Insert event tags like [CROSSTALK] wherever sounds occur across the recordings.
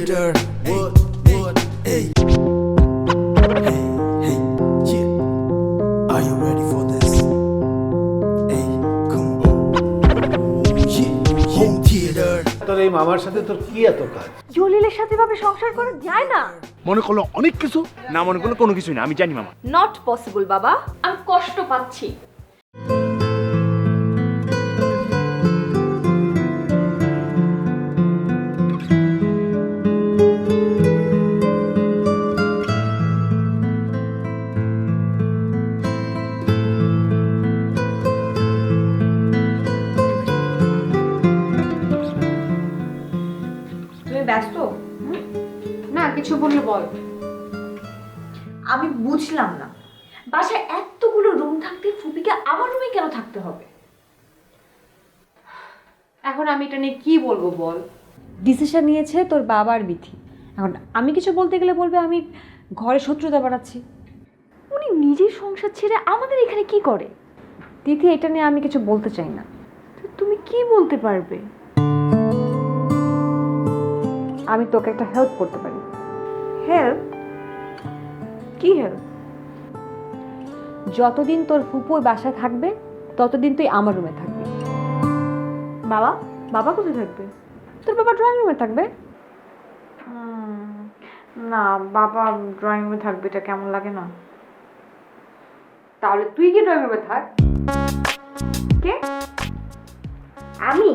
theater. What, what, hey. Hey, hey, yeah. Are you ready for this? Hey, come on. Yeah, home theater. তোর এই মামার সাথে তোর কি এত কাজ জলিলের সাথে ভাবে সংসার করা যায় না মনে করল অনেক কিছু না মনে করলে কোনো কিছুই না আমি জানি মামা নট পসিবল বাবা আমি কষ্ট পাচ্ছি বলব বল? ডিসিশন নিয়েছে তোর বাবার বিধি। এখন আমি কিছু বলতে গেলে বলবে আমি ঘরে শত্রুতা বাড়াচ্ছি উনি নিজের সংসার ছেড়ে আমাদের এখানে কি করে? তিথি এটা নিয়ে আমি কিছু বলতে চাই না। তুমি কি বলতে পারবে? আমি তোকে একটা হেল্প করতে পারি। হেল্প কি হেল্প যতদিন তোর ফুপু ওই বাসায় থাকবে ততদিন তুই আমার রুমে থাকবি। বাবা বাবা কোথায় থাকবে? তোর বাবা ড্রয়িং রুমে থাকবে? না বাবা ড্রয়িং রুমে থাকবে এটা কেমন লাগে না? তাহলে তুই কি ড্রয়িং রুমে থাক। কে? আমি?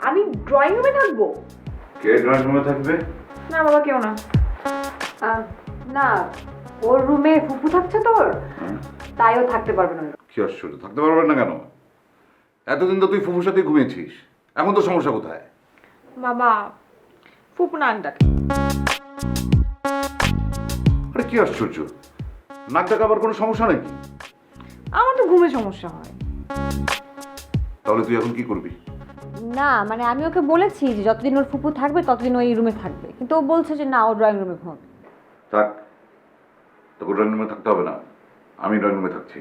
আমি ড্রয়িং রুমে থাকব? কে ড্রয়িং রুমে থাকবে? না বাবা কেউ না। আহ, না ওর রুমে ফুপু থাকছে তোর? তাইও থাকতে পারবে না। কি আশ্চর্য থাকতে পারবেন না কেন? এতদিন তো তুই ফুফুর সাথেই ঘুমিয়েছিস। এখন তো সমস্যা কোথায়? বাবা ফুপু নাক ডাকে আরে কি আশ্চর্য। নাক ডাকা আবার কোনো সমস্যা নাকি? আমার তো ঘুমে সমস্যা হয়। তাহলে তুই এখন কি করবি? না মানে আমি ওকে বলেছি যে যতদিন ওর ফুপু থাকবে ততদিন ওই রুমে থাকবে। কিন্তু ও বলছে যে না ও ড্রয়িং রুমে ঘুমাবে। থাক। তোকে ড্রয়িং রুমে থাকতে হবে না। আমি ড্রয়িং রুমে থাকছি।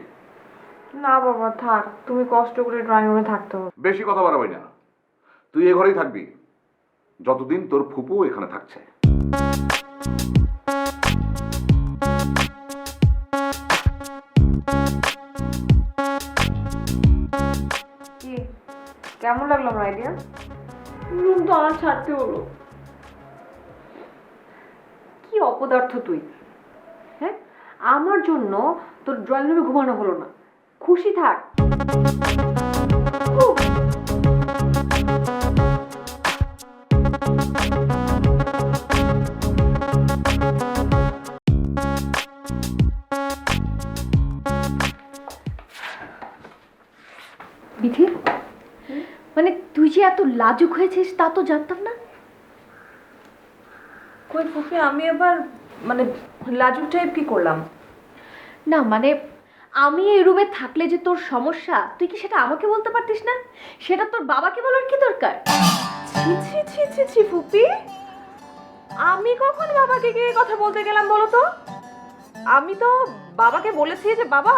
না বাবা থাক। তুমি কষ্ট করে ড্রয়িং রুমে থাকতে হবে। বেশি কথা বাড়াবি না। তুই এ ঘরেই থাকবি। যতদিন তোর ফুপু এখানে থাকছে। কি? কেমন লাগল আমার আইডিয়া রুম তো আমার ছাড়তে হলো। কি অপদার্থ তুই? হ্যাঁ? আমার জন্য তোর ড্রয়িং রুমে ঘুমানো হলো না। খুশি থাক। বিধি মানে তুই যে এত লাজুক হয়েছিস তা তো জানতাম না। কই ফুপি আমি আবার মানে লাজুক টাইপ কি করলাম? না মানে আমি এই রুমে থাকলে যে তোর সমস্যা, তুই কি সেটা আমাকে বলতে পারতিস না? সেটা তোর বাবাকে বলার কি দরকার? ছি ছি ছি ছি ছি, ফুপি। আমি কখন বাবাকে গিয়ে কথা বলতে গেলাম বলো তো? আমি তো বাবাকে বলেছি যে, বাবা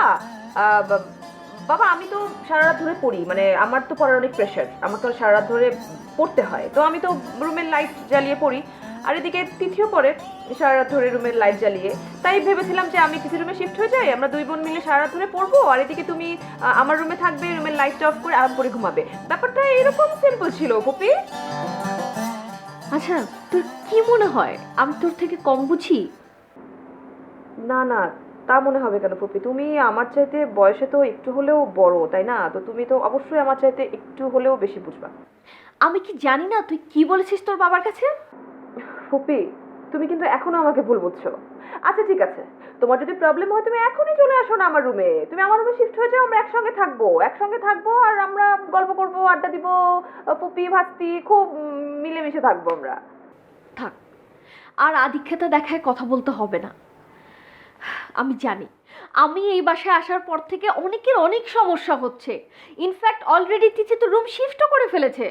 বাবা, আমি তো সারা রাত ধরে পড়ি মানে আমার তো পড়ার অনেক প্রেশার আমার তো সারা রাত ধরে পড়তে হয়। তো আমি তো রুমের লাইট জ্বালিয়ে পড়ি। আর এদিকে তিথিও পরে সারা রাত ধরে রুমের লাইট জ্বালিয়ে। তাই ভেবেছিলাম যে আমি তিথি রুমে শিফট হয়ে যাই আমরা দুই বোন মিলে সারা রাত ধরে পড়ব আর এদিকে তুমি আমার রুমে থাকবে রুমের লাইটটা অফ করে আরাম করে ঘুমাবে। ব্যাপারটা এরকম সিম্পল ছিল পপি। আচ্ছা তোর কি মনে হয়? আমি তোর থেকে কম বুঝি? না না তা মনে হবে কেন পপি? তুমি আমার চাইতে বয়সে তো একটু হলেও বড় তাই না? তো তুমি তো অবশ্যই আমার চাইতে একটু হলেও বেশি বুঝবা। আমি কি জানি না তুই কি বলেছিস তোর বাবার কাছে? পপি তুমি কিন্তু এখনও আমাকে ভুল বুঝছ। আচ্ছা ঠিক আছে। তোমার যদি প্রবলেম হয়, তুমি এখনই চলে আসো না আমার রুমে তুমি আমার রুমে শিফট হয়ে যাও, আমরা একসঙ্গে থাকব। একসঙ্গে থাকব আর আমরা গল্প করব, আড্ডা দিব পপি ভাস্তি, খুব মিলেমিশে থাকব আমরা। থাক, আর আধিক্ষেতা দেখায় কথা বলতে হবে না। আমি জানি, আমি এই বাসায় আসার পর থেকে অনেকের অনেক সমস্যা হচ্ছে। ইনফ্যাক্ট অলরেডি তিথি তো রুম শিফটও করে ফেলেছে।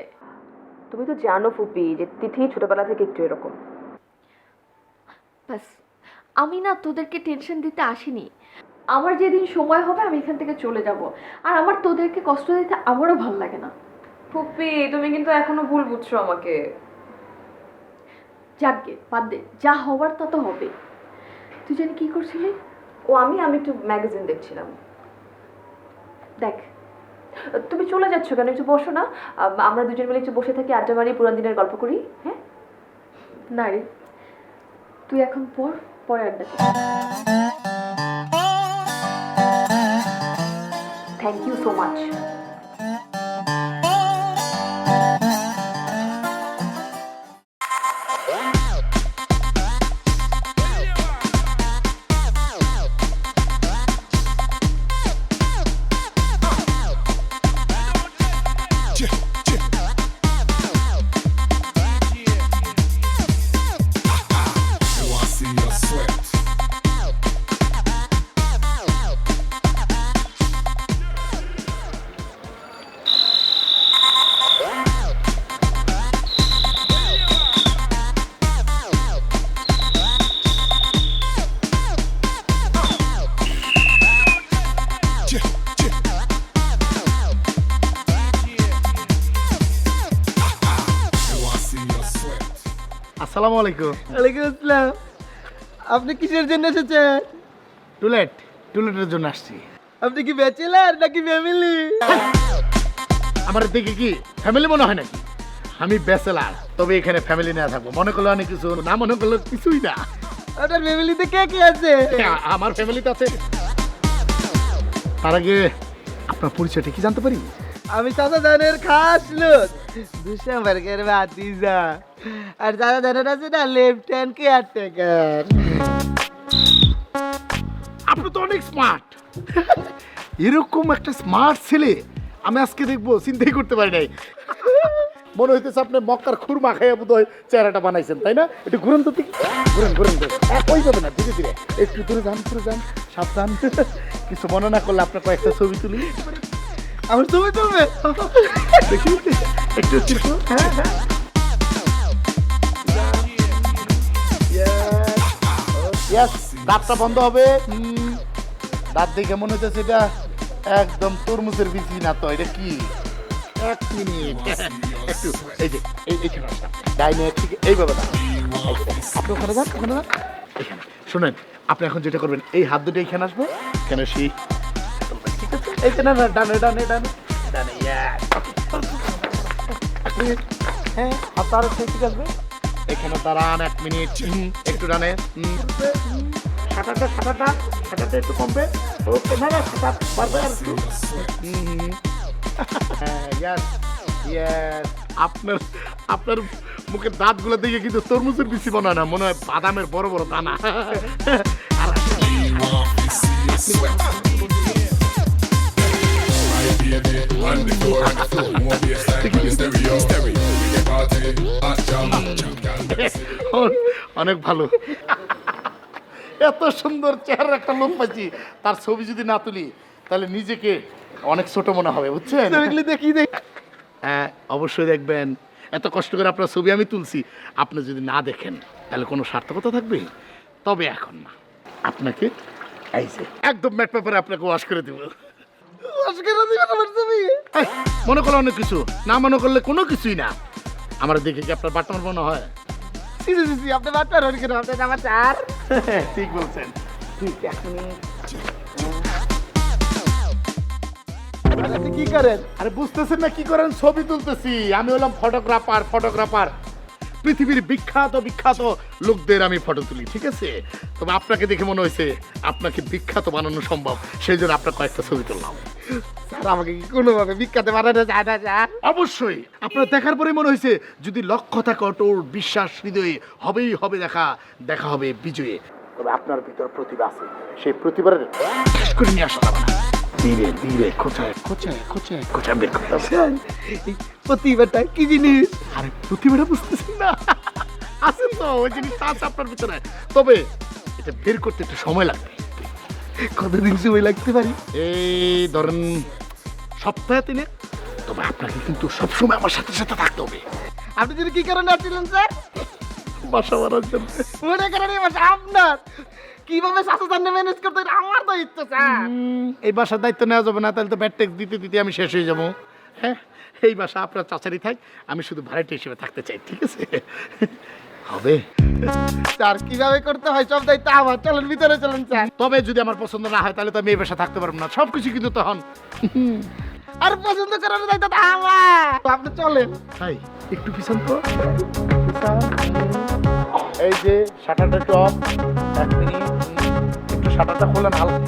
তুমি তো জানো ফুপি যে তিথি ছোটবেলা থেকে একটু এরকম। ব্যাস আমি না তোদেরকে টেনশন দিতে আসিনি। আমার যেদিন সময় হবে আমি এখান থেকে চলে যাব। আর আমার তোদেরকে কষ্ট দিতে আমারও ভালো লাগে না। ফুপি তুমি কিন্তু এখনও ভুল বুঝছ আমাকে। যাকগে বাদ দে যা হওয়ার তা তো হবে। তুই জানি কি করছিলি? ও আমি আমি একটু ম্যাগাজিন দেখছিলাম। দেখ তুমি চলে যাচ্ছ কেন? একটু বসো না। আমরা দুজন মিলে একটু বসে থাকি, আড্ডা মারি, পুরান দিনের গল্প করি হ্যাঁ? না রে। তুই এখন পর পরে আড্ডা থ্যাংক ইউ সো মাচ আসসালামু আলাইকুম। ওয়ালাইকুম আসসালাম। আপনি কিসের জন্য এসেছেন? টুলেট টুলেটের জন্য আসছি। আপনি কি ব্যাচেলার নাকি ফ্যামিলি? আমার দেখে কি ফ্যামিলি মনে হয় নাকি? আমি ব্যাচেলার তবে এখানে ফ্যামিলি নিয়ে থাকব। মনে করল অনেক কিছু না মনে করল কিছুই না। আপনার ফ্যামিলিতে কে কে আছে? আমার ফ্যামিলিতে আছে তার আগে আপনার পরিচয়টা কি জানতে পারি? আমি চাচা ধানের খাস লোক ভাতিজা। আর চাচা ধানের আছে না লেফট হ্যান্ড কেয়ারটেকার আপনি তো অনেক স্মার্ট এরকম একটা স্মার্ট ছেলে আমি আজকে দেখব চিন্তাই করতে পারি নাই। মনে হইতেছে আপনি মক্কার খুরমা খাইয়া বোধ হয় চেহারাটা বানাইছেন, তাই না? একটু ঘুরেন তো ঘুরেন ঘুরেন ঘুরেন। ওই যাবে না, ধীরে ধীরে। একটু দূরে যান দূরে যান, সাবধান। [LAUGHS] কিছু মনে না করলে আপনার কয়েকটা ছবি তুলি। আমার তুমি তুলবে? একটু একটু হ্যাঁ হ্যাঁ। দাঁতটা বন্ধ হবে। দাঁত দেখে মনে হচ্ছে এটা একদম তরমুজের বিচি না তো, এটা কি? এক মিনিট। একটু এই যে এই এইখানে ডাইনে ঠিক এইভাবে। আপনি ওখানে যান ওখানে যান। এখানে। শুনেন আপনি এখন যেটা করবেন এই হাত দুটো এইখানে আসব। কেন সেই ঠিক আছে এইখানে না ডানে ডানে ডানে। ডানে হ্যাঁ আর ঠিক আসবে এখানে দাঁড়ান এক মিনিট। একটু ডানে। সাঁতারটা সাঁতারটা সাঁতারটা একটু কমবে। ওকে না না সাঁতার পারবে আর একটু। হ্যাঁ ইয়াস ইয়াস আপনার আপনার মুখের দাঁতগুলো দেখে কিন্তু তরমুজের বিচি মনে না, মনে হয় বাদামের বড় বড় দানা। অনেক ভালো। এত সুন্দর চেহারার একটা লোক পাচ্ছি তার ছবি যদি না তুলি, তাহলে নিজেকে অনেক ছোট মনে হবে, বুঝছেন? দেখি, দেখ। হ্যাঁ অবশ্যই দেখবেন। এত কষ্ট করে আপনার ছবি আমি তুলছি। আপনি যদি না দেখেন তাহলে কোনো সার্থকতা থাকবে? তবে এখন না। আপনাকে এই যে একদম ম্যাট পেপারে আপনাকে ওয়াশ করে দেবো। অস্কার দিবেন আমার ছবি? মনে করলে অনেক কিছু। না মনে করলে কোনো কিছুই না। আমার দেখে কি আপনার বাটমার মনে হয়? আপনি বাদ পারেন কেন? আপনি আমার চার [LAUGHS] ঠিক বলছেন। ঠিক এক মিনিট আপনি কি করেন? আরে বুঝতেছেন না কি করেন? ছবি তুলতেছি। আমি হলাম ফটোগ্রাফার ফটোগ্রাফার পৃথিবীর বিখ্যাত বিখ্যাত লোকদের আমি ফটো তুলি, ঠিক আছে? তবে আপনাকে দেখে মনে হয়েছে, আপনাকে বিখ্যাত বানানো সম্ভব। সেই জন্য আপনার কয়েকটা ছবি তুললাম। স্যার, আমাকে কি কোনোভাবে বিখ্যাত বানানো যায় না, স্যার? অবশ্যই। আপনার দেখার পরে মনে হয়েছে, যদি লক্ষ্য থাকে অটল বিশ্বাস, হৃদয়ে হবেই হবে দেখা। দেখা হবে বিজয়ে। তবে আপনার ভিতর প্রতিভা আছে। সেই প্রতিভার করে নিয়ে আসা ধীরে ধীরে খোঁচায় খোঁচায় খোঁচায় খোঁচায় বের করতে হবে? স্যার প্রতিভাটা কি জিনিস? আরে প্রতিভাটা বুঝতেছেন না। আছে তো ওই জিনিসটা আছে আপনার ভিতরে। তবে এটা বের করতে একটু সময় লাগবে। কতদিন সময় লাগতে পারি? এই ধরেন সপ্তাহে তিনে তবে আপনাকে কিন্তু সবসময় আমার সাথে সাথে থাকতে হবে। আপনি যদি কি কারণে আসছিলেন স্যার? বাসা বাড়ার জন্য। মনে করেন আপনার। কীভাবে শাসন ম্যানেজ করতে আমার ইচ্ছা স্যার। এই বাসার দায়িত্ব নেওয়া যাবে না তাহলে তো ব্যাড ট্যাক্স দিতে দিতে আমি শেষ হয়ে যাব। হ্যাঁ এই বাসা আপনার চাচারি থাক আমি শুধু ভাড়াটি হিসেবে থাকতে চাই ঠিক আছে? হবে। স্যার কীভাবে করতে হয় সব দায়িত্ব আমার? চলেন ভিতরে চলেন স্যার। তবে যদি আমার পছন্দ না হয় তাহলে তো আমি এই বাসা থাকতে পারব না। সব কিছু কিন্তু তখন। আর পছন্দ করার দায়িত্ব আমার। আপনি চলেন। তাই একটু পিছন তো। এই যে শাটারটা একটু অফ এক মিনিট একটু শাটারটা খোলেন হালকা।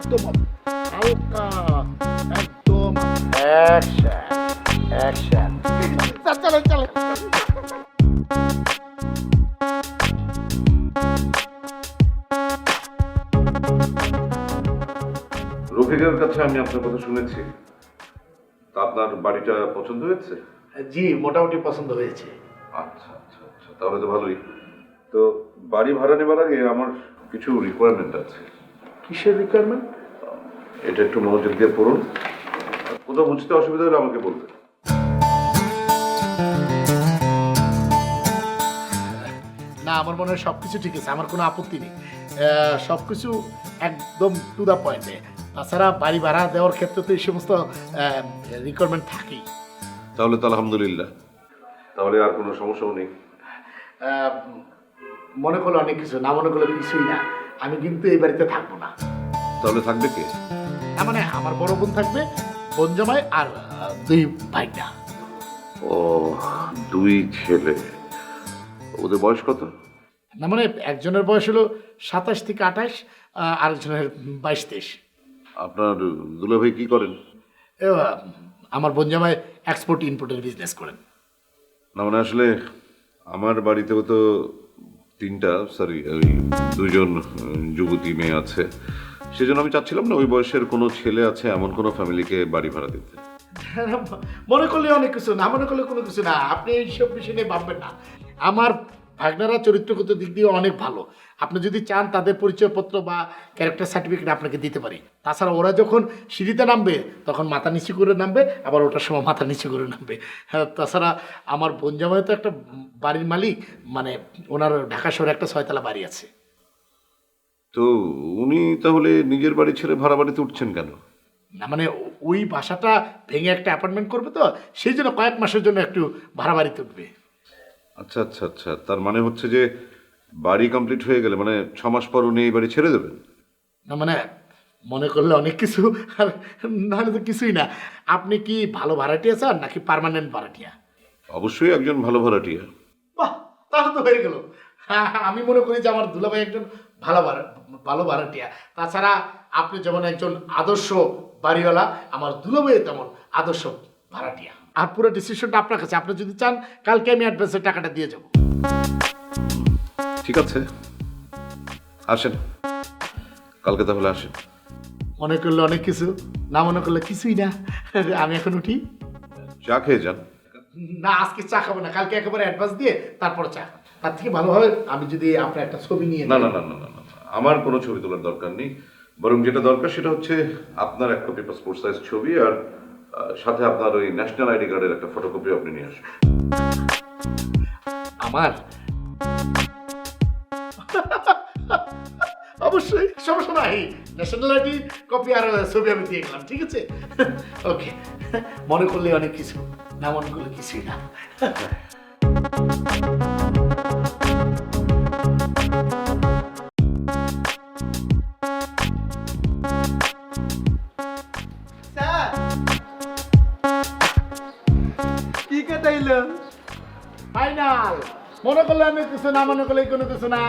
একদম হালকা একদম অ্যাকশন অ্যাকশন স্যার চলেন চলেন রফিকের কাছে আমি আপনার কথা শুনেছি। তা আপনার বাড়িটা পছন্দ হয়েছে? জি মোটামুটি পছন্দ হয়েছে। আচ্ছা আচ্ছা। তাহলে তো ভালোই। তো বাড়ি ভাড়া নেবার আগে আমার কিছু রিকোয়ারমেন্ট আছে। কিসের রিকোয়ারমেন্ট এটা একটু মনোযোগ দিয়ে পড়ুন। কোথাও বুঝতে অসুবিধা হলে আমাকে বলবে না আমার মনে হয় সব কিছু ঠিক আছে আমার কোনো আপত্তি নেই। সব কিছু একদম টু দ্য পয়েন্টে তাছাড়া বাড়ি ভাড়া দেওয়ার ক্ষেত্রে তো এই সমস্ত রিকোয়ারমেন্ট থাকেই। তাহলে তো আলহামদুলিল্লাহ। তাহলে আর কোনো সমস্যাও নেই। মনে করল অনেক কিছু না মনে করলে কিছুই না। আমি কিন্তু এই বাড়িতে থাকব না। তাহলে থাকবে কে? তার মানে আমার বড় বোন থাকবে বোন জামাই আর আহ, দুই ভাইটা। ও দুই ছেলে। ওদের বয়স কত? না মানে একজনের বয়স হলো সাতাশ থেকে আঠাশ আরেকজনের বাইশ তেইশ। আপনার দুলাভাই কি করেন? এ, আহ, আমার বোন জামাই এক্সপোর্ট ইম্পোর্টের বিজনেস করেন। না মানে আসলে আমার বাড়িতেও তো তিনটা সরি ওই দুজন যুবতী মেয়ে আছে। সেজন্য আমি চাচ্ছিলাম না ওই বয়সের কোনো ছেলে আছে, এমন কোনো ফ্যামিলিকে বাড়ি ভাড়া দিতে। মনে করলে অনেক কিছু না, মনে করলে কোনো কিছু না। আপনি এইসব বিষয় নিয়ে ভাববেন না। আমার ভাগনারা চরিত্রগত দিক দিয়ে অনেক ভালো। আপনি যদি চান তাদের পরিচয়পত্র বা ক্যারেক্টার সার্টিফিকেট আপনাকে দিতে পারি। তাছাড়া ওরা যখন সিঁড়িতে নামবে তখন মাথা নিচু করে নামবে আবার ওটার সময় মাথা নিচু করে নামবে। হ্যাঁ, তাছাড়া আমার বোন জামাই তো একটা বাড়ির মালিক মানে ওনার ঢাকা শহরে একটা ছয়তলা বাড়ি আছে। তো উনি তাহলে নিজের বাড়ি ছেড়ে ভাড়া বাড়িতে উঠছেন কেন? না মানে ওই বাসাটা ভেঙে একটা অ্যাপার্টমেন্ট করবে তো সেই জন্য কয়েক মাসের জন্য একটু ভাড়া বাড়িতে উঠবে। আচ্ছা আচ্ছা আচ্ছা। তার মানে হচ্ছে যে বাড়ি কমপ্লিট হয়ে গেলে মানে ছ মাস পর উনি এই বাড়ি ছেড়ে দেবেন? না মানে মনে করলে অনেক কিছু আর নাহলে তো কিছুই না। আপনি কি ভালো ভাড়াটিয়া চান নাকি পার্মানেন্ট ভাড়াটিয়া? অবশ্যই একজন ভালো ভাড়াটিয়া। বাহ তাহলে তো হয়ে গেল। হ্যাঁ হ্যাঁ, আমি মনে করি যে আমার দুলাভাই একজন ভালো ভাড়া ভালো ভাড়াটিয়া। তাছাড়া আপনি যেমন একজন আদর্শ বাড়িওয়ালা আমার দুলাভাই তেমন আদর্শ ভাড়াটিয়া। আর পুরো ডিসিশনটা আপনার কাছে। আপনি যদি চান কালকে আমি অ্যাডভান্সের টাকাটা দিয়ে যাব। ঠিক আছে। আসেন। কালকে তাহলে আসেন। মনে করলে অনেক কিছু না মনে করলে কিছুই না। আমি এখন উঠি। চা খেয়ে যান। না আজকে চা খাব না। কালকে একেবারে অ্যাডভান্স দিয়ে তারপর চা তার থেকে ভালো হবে আমি যদি আপনার একটা ছবি নিয়ে না না না না না। আমার কোনো ছবি তোলার দরকার নেই। বরং যেটা দরকার সেটা হচ্ছে আপনার এক কপি পাসপোর্ট সাইজ ছবি আর সাথে আপনার ওই ন্যাশনাল আইডি কার্ডের একটা ফটোকপি আপনি নিয়ে আসবেন। আমার? [LAUGHS] অবশ্যই সমস্যা নাই। ন্যাশনাল আইডি কপি আর ছবি আমি দিয়ে গেলাম ঠিক আছে? [LAUGHS] ওকে মনে করলে অনেক কিছু না মনে করলে কিছুই না। [LAUGHS] ফাইনাল মনে করলে অনেক কিছু না মনে করলে কোনো কিছু না।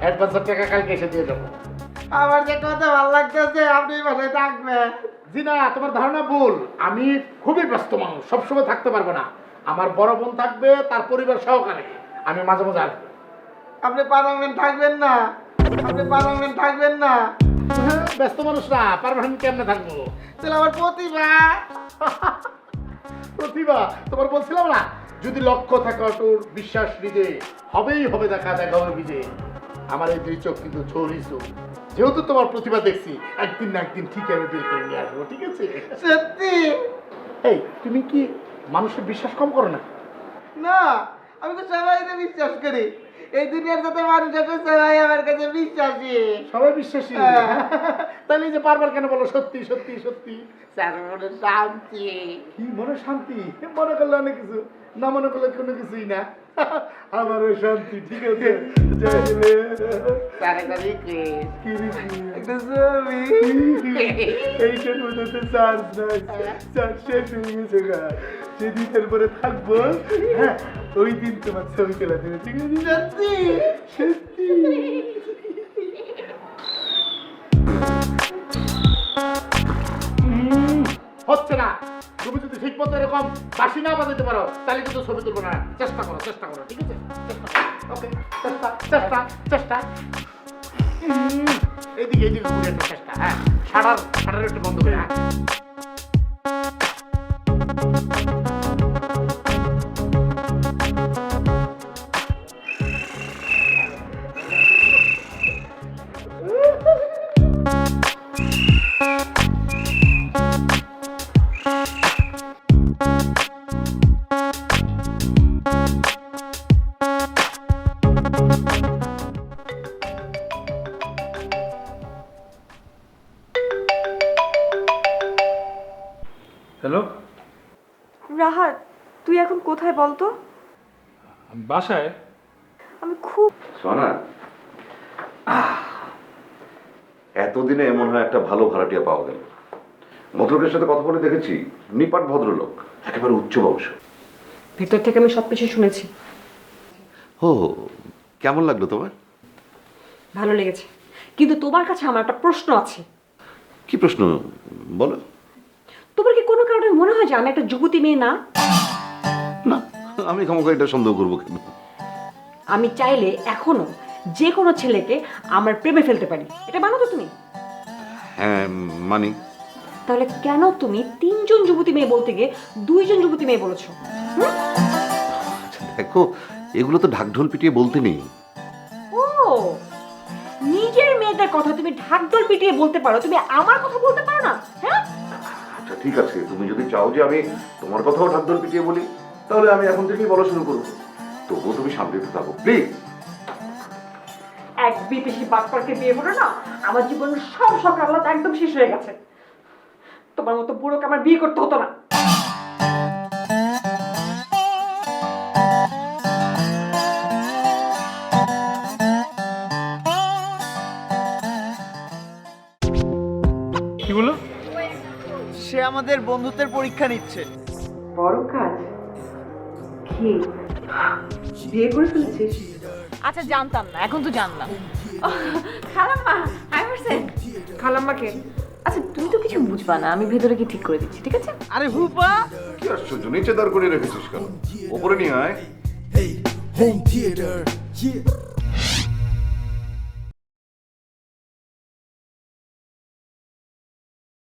অ্যাডভান্সের টাকা কালকে এসে দিয়ে দেবো। আমার যে কথা ভালো লাগতেছে আপনি বাসায় থাকবেন। জি না তোমার ধারণা ভুল। আমি খুবই ব্যস্ত মানুষ সবসময় থাকতে পারব না। আমার বড় বোন থাকবে তার পরিবার সহকারে। আমি মাঝে মাঝে আসব। আপনি পারমানেন্ট থাকবেন না। আপনি পারমানেন্ট থাকবেন না। হ্যাঁ, ব্যস্ত মানুষ না পারমানেন্ট কেমনে থাকব? তাহলে আমার প্রতিভা। প্রতিভা তোমার বলছিলাম না? যদি লক্ষ্য থাকে অটুর বিশ্বাস নিজে হবেই হবে দেখা দেখা হবে বিজে আমার এই দুই চোখ কিন্তু চোখ। যেহেতু তোমার প্রতিভা দেখছি একদিন না একদিন ঠিক আমি বের করে নিয়ে আসব ঠিক আছে? সত্যি? এই তুমি কি মানুষের বিশ্বাস কম করো না? না আমি তো সবাইকে বিশ্বাস করি। এই দুনিয়ার যত মানুষ আছে সবাই আমার কাছে বিশ্বাসী। সবাই বিশ্বাসী? হ্যাঁ। তাহলে যে বারবার কেন বলো সত্যি সত্যি সত্যি? স্যার মনে শান্তি। কি মনে শান্তি? মনে করলে অনেক কিছু না মনে করলে কোনো কিছুই না। [LAUGHS] আমারও শান্তি ঠিক আছে? যাইলে তাড়াতাড়ি কি? একটা ছবি। এইটার মধ্যে চার্জ নাই। চার্জ শেষ হয়ে গেছে গা। থাকব। হ্যাঁ ওই দিন তোমার ছবি তোলা দেবে ঠিক আছে সত্যি সত্যি হচ্ছে না। ঠিক মতো এরকম বাসি না বাজাতে পারো তাহলে কিন্তু ছবি তুলবো না। চেষ্টা করো চেষ্টা করো ঠিক আছে? ওকে চেষ্টা চেষ্টা চেষ্টা। উম, এদিকে এদিকে ঘুরে একটা চেষ্টা হ্যাঁ। একটু বন্ধ করে হ্যাঁ। হ্যালো বাসায়? আমি খুব সোনা এতদিনে এমন হয় একটা ভালো ভাড়াটিয়া পাওয়া গেল। ভদ্রলোকের সাথে কথা বলে দেখেছি নিপাট ভদ্রলোক একেবারে উচ্চ বংশ ভেতর থেকে আমি সব কিছু শুনেছি। ও কেমন লাগল তোমার? ভালো লেগেছে। কিন্তু তোমার কাছে আমার একটা প্রশ্ন আছে। কি প্রশ্ন? বলো। তোমার কি কোনো কারণে মনে হয় যে আমি একটা যুবতী মেয়ে না না? আমি ক্ষমতা এটা সন্দেহ করব কেন? আমি চাইলে এখনও যে কোনো ছেলেকে আমার প্রেমে ফেলতে পারি। এটা মানো তো তুমি? হ্যাঁ মানি। তাহলে কেন তুমি তিনজন যুবতী মেয়ে বলতে গিয়ে দুইজন যুবতী মেয়ে বলেছ? দেখো এগুলো তো ঢাকঢোল পিটিয়ে বলতে নেই। ও নিজের মেয়েদের কথা তুমি ঢাকঢোল পিটিয়ে বলতে পারো তুমি আমার কথা বলতে পারো না? হ্যাঁ? আচ্ছা ঠিক আছে তুমি যদি চাও যে আমি তোমার কথাও ঢাকঢোল পিটিয়ে বলি। তাহলে আমি এখন থেকেই বলা শুরু করব। তবুও তুমি শান্তিতে থাকো প্লিজ এক বিদেশি বাটপারকে বিয়ে করে না আমার জীবনের সব আহ্লাদ একদম শেষ হয়ে গেছে। তোমার মতো বুড়োকে আমার বিয়ে করতে হতো না। কি বলল সে আমাদের বন্ধুত্বের পরীক্ষা নিচ্ছে। বড় কাজ। কি? বিয়ে করে ফেলেছিস আচ্ছা জানতাম না এখন তো জানলাম। খালাম্মা হাই পারছেন খালাম্মাকে? আচ্ছা তুমি তো কিছু বুঝবা না আমি ভেতরে কি ঠিক করে দিচ্ছি ঠিক আছে? আরে হুপা! কি আশ্চর্য নিচে দাঁড় করে রেখেছিস কেন? ওপরে নিয়ে আয়। Hey, home theater, yeah.